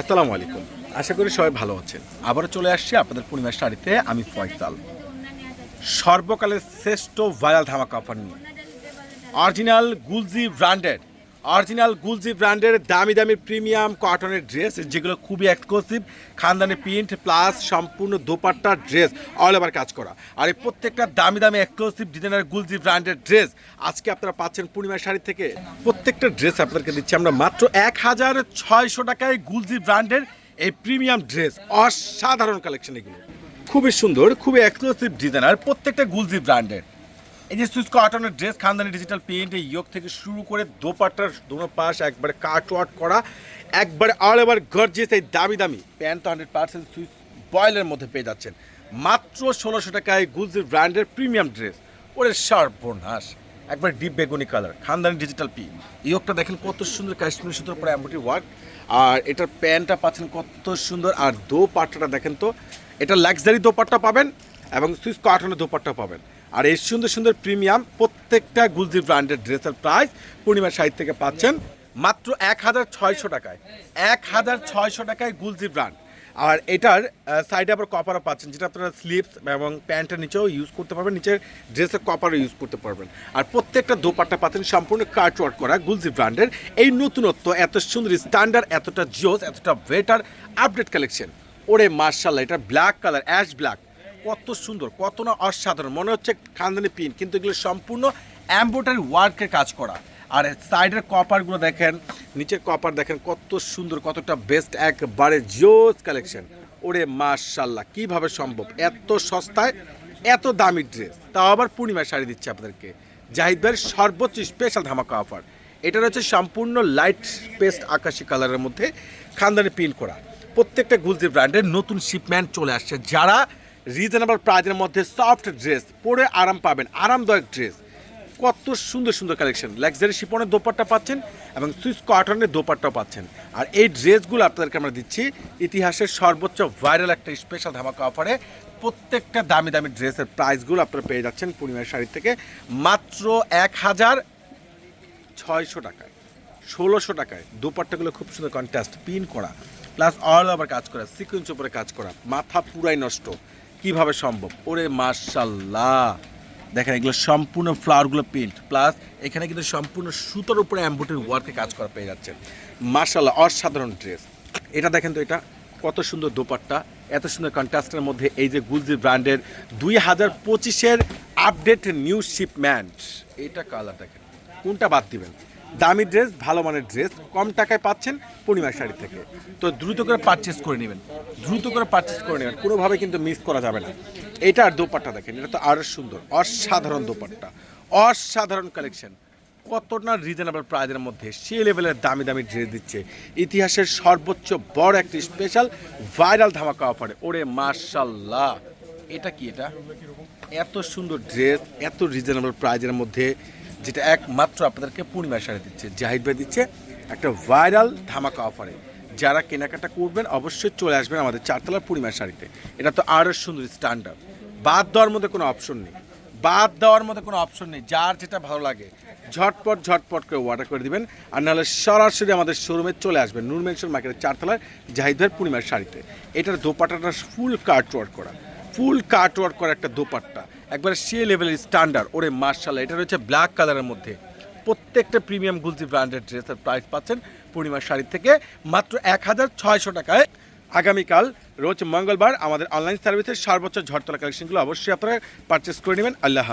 আসসালামু আলাইকুম। আশা করি সবাই ভালো আছেন। আবারও চলে আসছি আপনাদের পূর্ণিমার শাড়িতে, আমি ফয়সাল। সর্বকালের শ্রেষ্ঠ ভাইরাল ধামাকা অফার নিয়ে। অরিজিনাল গুলজি ব্র্যান্ডেড অরিজিনাল গুলজি ব্র্যান্ডের দামি দামি প্রিমিয়াম কটনের ড্রেস, যেগুলো খুবই এক্সক্লুসিভ খানদানি প্রিন্ট প্লাস সম্পূর্ণ দোপাট্টা ড্রেস অল ওভার কাজ করা। আর এই প্রত্যেকটা দামি দামি এক্সক্লুসিভ ডিজাইনার গুলজি ব্র্যান্ডের ড্রেস, আজকে আপনারা পাচ্ছেন পূর্ণিমার শাড়ি থেকে। প্রত্যেকটা ড্রেস আপনাদেরকে দিচ্ছি আমরা মাত্র এক হাজার ছয়শো টাকায় গুলজি ব্র্যান্ডের এই প্রিমিয়াম ড্রেস, অসাধারণ কালেকশন এগুলো। খুবই সুন্দর, খুবই এক্সক্লুসিভ ডিজাইনার প্রত্যেকটা গুলজি ব্র্যান্ডের। এই যে সুইচ কটনের ড্রেস, খানদানি ডিজিটাল পেইন্ট এই ইয়োগ থেকে শুরু করে দোপাট্টার দোনো পাশ একবারে কাট ওয়াট করা, একবারে অল ওভার গর্জিয়াস এই দামি দামি প্যান্ট তো হান্ড্রেড পার্সেন্ট সুইচ বয়েলের মধ্যে পেয়ে যাচ্ছেন। মাত্র ষোলোশো টাকায় গুলজির ব্র্যান্ডের প্রিমিয়াম ড্রেস ওরে সর্বনাশ, একবার ডিপ বেগুনি কালার খানদানি ডিজিটাল পি ইয়োগটা দেখেন কত সুন্দর কাশ্মীর সুতোর উপরে এমব্রয়ডারি ওয়ার্ক আর এটার প্যান্টটা পাচ্ছেন কত সুন্দর, আর দোপাট্টাটা দেখেন তো, এটা লাক্সারি দোপাট্টা পাবেন এবং সুইস কটনের দোপাট্টা পাবেন। আর এই সুন্দর সুন্দর প্রিমিয়াম প্রত্যেকটা গুলজি ব্র্যান্ডের ড্রেসের প্রাইস পূর্ণিমা সাইড থেকে পাচ্ছেন মাত্র এক হাজার ছয়শো টাকায়। এক হাজার ছয়শো টাকায় গুলজি ব্র্যান্ড। আর এটার সাইডে আবার কপারও পাচ্ছেন, যেটা আপনারা স্লিপস এবং প্যান্টের নিচেও ইউজ করতে পারবেন, নিচের ড্রেসের কপারও ইউজ করতে পারবেন। আর প্রত্যেকটা দোপাট্টা পাচ্ছেন, সম্পূর্ণ কাট ওয়ার্ক করা গুলজি ব্র্যান্ডের। এই নতুনত্ব, এত সুন্দর স্ট্যান্ডার্ড এতটা জিওস, এতটা বেটার আপডেট কালেকশন ওরে মার্শাল্লাহ এটা ব্ল্যাক কালার অ্যাশ ব্ল্যাক কত সুন্দর, কত না অসাধারণ। মনে হচ্ছে খানদানি পিন, কিন্তু এগুলো সম্পূর্ণ অ্যাম্বোটারি ওয়ার্কের কাজ করা। আর সাইডের কপারগুলো দেখেন, নিচের কপার দেখেন কত সুন্দর, কতটা বেস্ট একবারে জোস কালেকশন ওরে মাশাল্লাহ, কীভাবে সম্ভব? এত সস্তায়, এত দামি ড্রেস তাও আবার পূর্ণিমা শাড়ি দিচ্ছে আপনাদেরকে। জাহিদ ভাইয়ের সর্বোচ্চ স্পেশাল ধামাকা অফার এটা হচ্ছে সম্পূর্ণ লাইট পেস্ট আকাশি কালারের মধ্যে খানদানি প্রিন্ট করা। প্রত্যেকটা গুলজি ব্র্যান্ডের নতুন শিপমেন্ট চলে আসছে। যারা রিজনেবল প্রাইজের মধ্যে সফট ড্রেস পরে আরাম পাবেন, আরামদায়ক ড্রেস কত সুন্দর সুন্দর কালেকশন লাক্সারি শিপনের দোপাট্টা পাচ্ছেন এবং সুইস কটনের দোপাট্টাও পাচ্ছেন। আর এই ড্রেসগুলো আপনাদেরকে আমরা দিচ্ছি ইতিহাসের সর্বোচ্চ ভাইরাল একটা স্পেশাল ধামাকা অফারে প্রত্যেকটা দামি দামি ড্রেসের প্রাইসগুলো আপনারা পেয়ে যাচ্ছেন পূর্ণিমার শাড়ি থেকে মাত্র এক হাজার ছয়শো টাকায়, ষোলোশো টাকায়। দোপাট্টাগুলো খুব সুন্দর কন্ট্রাস্ট পিন করা। প্লাস অল ওভার কাজ করা সিকুয়েন্স উপরে কাজ করা, মাথা পুরাই নষ্ট। কীভাবে সম্ভব? ওরে মার্শাল্লাহ দেখেন, এগুলো সম্পূর্ণ ফ্লাওয়ারগুলো প্রিন্ট প্লাস এখানে কিন্তু সম্পূর্ণ সুতোর উপরে অ্যাম্বোটারি ওয়ার্কে কাজ করা পেয়ে যাচ্ছেন। মার্শাল্লাহ অসাধারণ ড্রেস এটা দেখেন তো এটা, কত সুন্দর দোপাট্টা, এত সুন্দর কন্ট্রাস্টের মধ্যে এই যে গুলজি ব্র্যান্ডের দুই হাজার পঁচিশের আপডেট নিউ শিপম্যান্ট এটা কালার দেখেন, কোনটা বাদ দিবেন? দামি ড্রেস ভালো মানের ড্রেস কম টাকায় পাচ্ছেন পূর্ণিমা শাড়ি থেকে। তো দ্রুত করে পারচেস করে নেবেন। দ্রুত করে পারচেস করে নেবেন। কোনোভাবে কিন্তু মিস করা যাবে না। এটা আর দোপাট্টা দেখেন, এটা তো আরও সুন্দর, অসাধারণ দোপাট্টা। অসাধারণ কালেকশন কত না রিজনেবল প্রাইজের মধ্যে সে লেভেলের দামি দামি ড্রেস দিচ্ছে। ইতিহাসের সর্বোচ্চ বড় একটি স্পেশাল ভাইরাল ধামাকা অফারে ওরে মার্শাল্লাহ এটা কি এটা? এত সুন্দর ড্রেস এত রিজনেবল প্রাইজের মধ্যে যেটা একমাত্র আপনাদেরকে পূর্ণিমা শাড়ি দিচ্ছে, জাহিদ ভাই দিচ্ছে একটা ভাইরাল ধামাকা অফারে। যারা কেনাকাটা করবেন, অবশ্যই চলে আসবেন আমাদের চারতলার পূর্ণিমা শাড়িতে। এটা তো আরও সুন্দর স্ট্যান্ডার্ড বাদ দেওয়ার মধ্যে কোনো অপশন নেই। বাদ দেওয়ার মধ্যে কোনো অপশন নেই। যার যেটা ভালো লাগে, ঝটপট ঝটপট করে অর্ডার করে দিবেন। আর নাহলে সরাসরি আমাদের শোরুমে চলে আসবেন, নূর মেনশন মার্কেটের চারতলার জাহিদ ভাইয়ের পূর্ণিমার শাড়িতে। এটার দোপাট্টাটা ফুল কার্ট ওয়ার্ক করা। ফুল কার্ট ওয়ার্ক করা একটা দোপাট্টা। একবারে সে লেভেলের স্ট্যান্ডার্ড ওরে মার্শাল্লাহ এটা রয়েছে ব্ল্যাক কালারের মধ্যে। প্রত্যেকটা প্রিমিয়াম গুলজি ব্র্যান্ডেড ড্রেসের প্রাইস পাচ্ছেন পূর্ণিমার শাড়ি থেকে মাত্র এক হাজার ছয়শো টাকায়। আগামীকাল রোজ মঙ্গলবার আমাদের অনলাইন সার্ভিসের সর্বোচ্চ ঝড়তলা কালেকশনগুলো অবশ্যই আপনারা পারচেস করে নেবেন। আল্লাহ